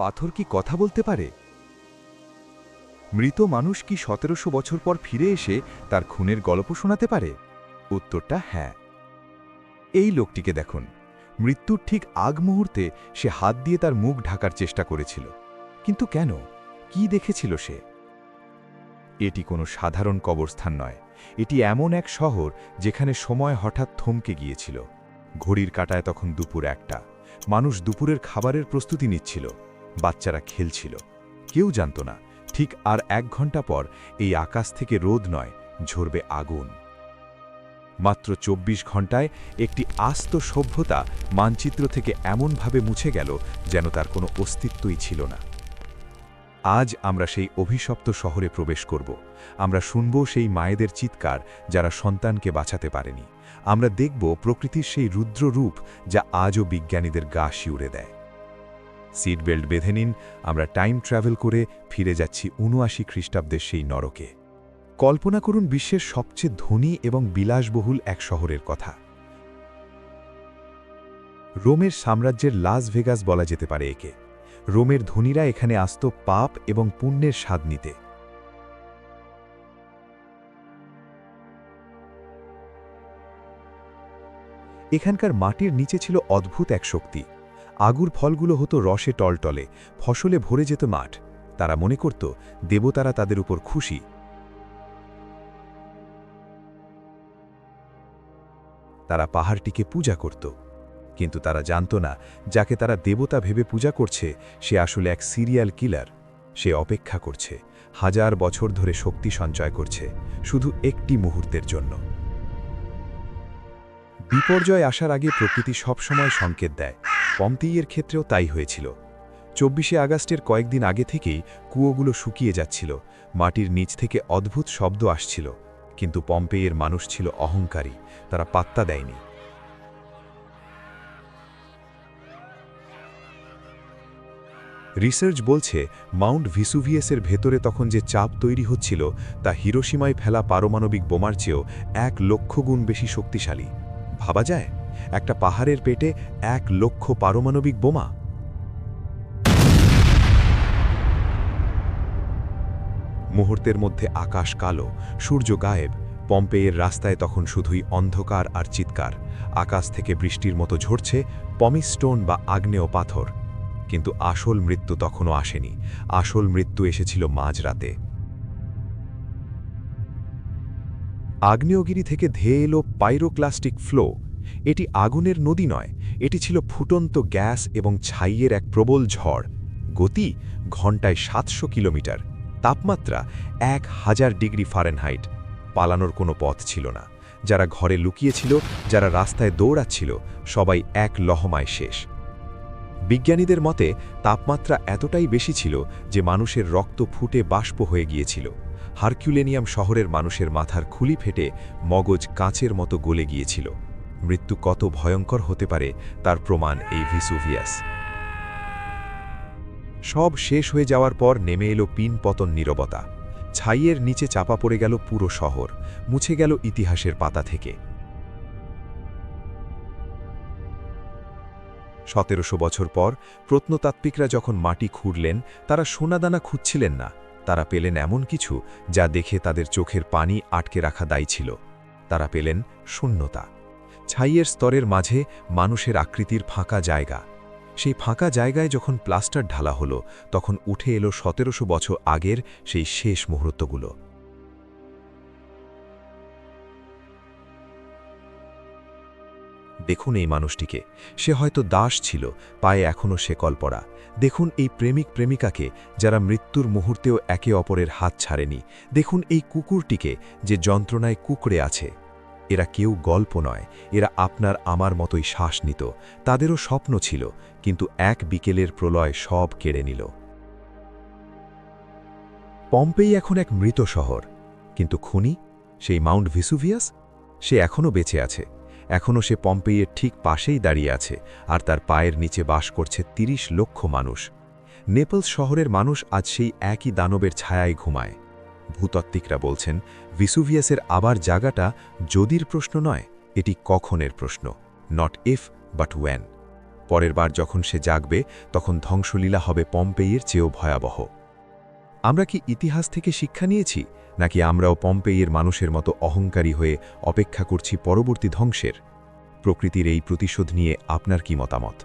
পাথর কি কথা বলতে পারে? মৃত মানুষ কি সতেরোশো বছর পর ফিরে এসে তার খুনের গল্প শোনাতে পারে? উত্তরটা হ্যাঁ। এই লোকটিকে দেখুন। মৃত্যুর ঠিক আগ মুহূর্তে সে হাত দিয়ে তার মুখ ঢাকার চেষ্টা করেছিল। কিন্তু কেন? কি দেখেছিল সে? এটি কোনো সাধারণ কবরস্থান নয়। এটি এমন এক শহর যেখানে সময় হঠাৎ থমকে গিয়েছিল। ঘড়ির কাটায় তখন দুপুর একটা। মানুষ দুপুরের খাবারের প্রস্তুতি নিচ্ছিল। বাচ্চারা খেলছিল। কেউ জানত না, ঠিক আর এক ঘণ্টা পর এই আকাশ থেকে রোদ নয়, ঝরবে আগুন। মাত্র ২৪ ঘন্টায় একটি আস্ত সভ্যতা মানচিত্র থেকে এমনভাবে মুছে গেল যেন তার কোনো অস্তিত্বই ছিল না। আজ আমরা সেই অভিশপ্ত শহরে প্রবেশ করব। আমরা শুনব সেই মায়েদের চিৎকার যারা সন্তানকে বাঁচাতে পারেনি। আমরা দেখব প্রকৃতির সেই রুদ্র রূপ যা আজও বিজ্ঞানীদের গা শিউরে দেয়। সিট বেল্ট বেঁধে নিন, আমরা টাইম ট্রাভেল করে ফিরে যাচ্ছি উনআশি খ্রিস্টাব্দের সেই নরকে। কল্পনা করুন বিশ্বের সবচেয়ে ধনী এবং বিলাসবহুল এক শহরের কথা। রোমের সাম্রাজ্যের লাস ভেগাস বলা যেতে পারে একে। রোমের ধনীরা এখানে আসত পাপ এবং পুণ্যের স্বাদ নিতে। এখানকার মাটির নিচে ছিল অদ্ভুত এক শক্তি। আগুর ফলগুলো হতো রসে টলটলে, ফসলে ভরে যেত মাঠ। তারা মনে করত, দেবতারা তাদের উপর খুশি। তারা পাহাড়টিকে পূজা করত। কিন্তু তারা জানত না, যাকে তারা দেবতা ভেবে পূজা করছে, সে আসলে এক সিরিয়াল কিলার। সে অপেক্ষা করছে, হাজার বছর ধরে শক্তি সঞ্চয় করছে, শুধু একটি মুহূর্তের জন্য। বিপর্যয় আসার আগে প্রকৃতি সবসময় সংকেত দেয়। পম্পেইয়ের ক্ষেত্রেও তাই হয়েছিল। চব্বিশে আগস্টের কয়েকদিন আগে থেকেই কুয়োগুলো শুকিয়ে যাচ্ছিল, মাটির নিচ থেকে অদ্ভুত শব্দ আসছিল, কিন্তু পম্পেইয়ের মানুষ ছিল অহংকারী, তারা পাত্তা দেয়নি। রিসার্চ বলছে, মাউন্ট ভিসুভিয়াসের ভেতরে তখন যে চাপ তৈরি হচ্ছিল, তা হিরোসীমায় ফেলা পারমাণবিক বোমার চেয়েও এক লক্ষ গুণ বেশি শক্তিশালী। ভাবা যায়? একটা পাহাড়ের পেটে এক লক্ষ পারমাণবিক বোমা। মুহূর্তের মধ্যে আকাশ কালো, সূর্য গায়েব, পম্পেয়ের রাস্তায় তখন শুধুই অন্ধকার আর চিৎকার। আকাশ থেকে বৃষ্টির মতো ঝরছে পমিস্টোন বা আগ্নেয় পাথর। কিন্তু আসল মৃত্যু তখনও আসেনি। আসল মৃত্যু এসেছিল মাঝরাতে। আগ্নেয়গিরি থেকে ধেয়ে এলো পাইরোক্লাস্টিক ফ্লো। এটি আগুনের নদী নয়, এটি ছিল ফুটন্ত গ্যাস এবং ছাইয়ের এক প্রবল ঝড়। গতি ঘন্টায় সাতশো কিলোমিটার, তাপমাত্রা এক হাজার ডিগ্রি ফারেনহাইট। পালানোর কোনো পথ ছিল না। যারা ঘরে লুকিয়েছিল, যারা রাস্তায় দৌড়াচ্ছিল, সবাই এক লহমায় শেষ। বিজ্ঞানীদের মতে, তাপমাত্রা এতটাই বেশি ছিল যে মানুষের রক্ত ফুটে বাষ্প হয়ে গিয়েছিল। হারকিউলেনিয়াম শহরের মানুষের মাথার খুলি ফেটে মগজ কাঁচের মতো গলে গিয়েছিল। মৃত্যু কত ভয়ঙ্কর হতে পারে তার প্রমাণ এই ভিসুভিয়াস। সব শেষ হয়ে যাওয়ার পর নেমে এলো পিন পতন নীরবতা। ছাইয়ের নিচে চাপা পড়ে গেল পুরো শহর, মুছে গেল ইতিহাসের পাতা থেকে। সতেরোশো বছর পর প্রত্নতাত্ত্বিকরা যখন মাটি খুঁড়লেন, তারা সোনাদানা খুঁজছিলেন না। তারা পেলেন এমন কিছু যা দেখে তাদের চোখের পানি আটকে রাখা দায়ী ছিল। তারা পেলেন শূন্যতা। ছাইয়ের স্তরের মাঝে মানুষের আকৃতির ফাঁকা জায়গা। সেই ফাঁকা জায়গায় যখন প্লাস্টার ঢালা হলো, তখন উঠে এলো সতেরোশো বছর আগের সেই শেষ মুহূর্তগুলো। দেখুন এই মানুষটিকে। সে হয়তো দাস ছিল, পায়ে এখনও শেকল পড়া দেখুন এই প্রেমিক প্রেমিকাকে, যারা মৃত্যুর মুহূর্তেও একে অপরের হাত ছাড়েনি। দেখুন এই কুকুরটিকে, যে যন্ত্রণায় কুকড়ে আছে। এরা কেউ গল্প নয়, এরা আপনার আমার মতোই শ্বাস নিত তাদেরও স্বপ্ন ছিল, কিন্তু এক বিকেলের প্রলয় সব কেড়ে নিল। পম্পেই এখন এক মৃত শহর। কিন্তু খুনি? সেই মাউন্ট ভিসুভিয়াস? সে এখনও বেঁচে আছে। এখনও সে পম্পেইয়ের ঠিক পাশেই দাঁড়িয়ে আছে, আর তার পায়ের নিচে বাস করছে ৩০ লক্ষ মানুষ। নেপলস শহরের মানুষ আজ সেই একই দানবের ছায়ায় ঘুমায়। ভূতত্ত্বিকরা বলছেন, ভিসুভিয়াসের আবার জায়গাটা যদির প্রশ্ন নয়, এটি কখনের প্রশ্ন নট ইফ বাট ওয়েন পরের বার যখন সে জাগবে, তখন ধ্বংসলীলা হবে পম্পেইয়ের চেয়েও ভয়াবহ। আমরা কি ইতিহাস থেকে শিক্ষা নিয়েছি, নাকি আমরাও পম্পেইয়ের মানুষের মতো অহংকারী হয়ে অপেক্ষা করছি পরবর্তী ধ্বংসের? প্রকৃতির এই প্রতিশোধ নিয়ে আপনার কি মতামত?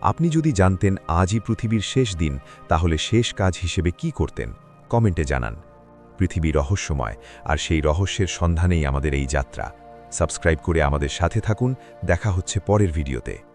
আপনি যদি জানতেন আজই পৃথিবীর শেষ দিন, তাহলে শেষ কাজ হিসেবে কি করতেন? কমেন্টে জানান। পৃথিবী রহস্যময়, আর সেই রহস্যের সন্ধানেই আমাদের এই যাত্রা। সাবস্ক্রাইব করে আমাদের সাথে থাকুন, দেখা হচ্ছে পরের ভিডিওতে।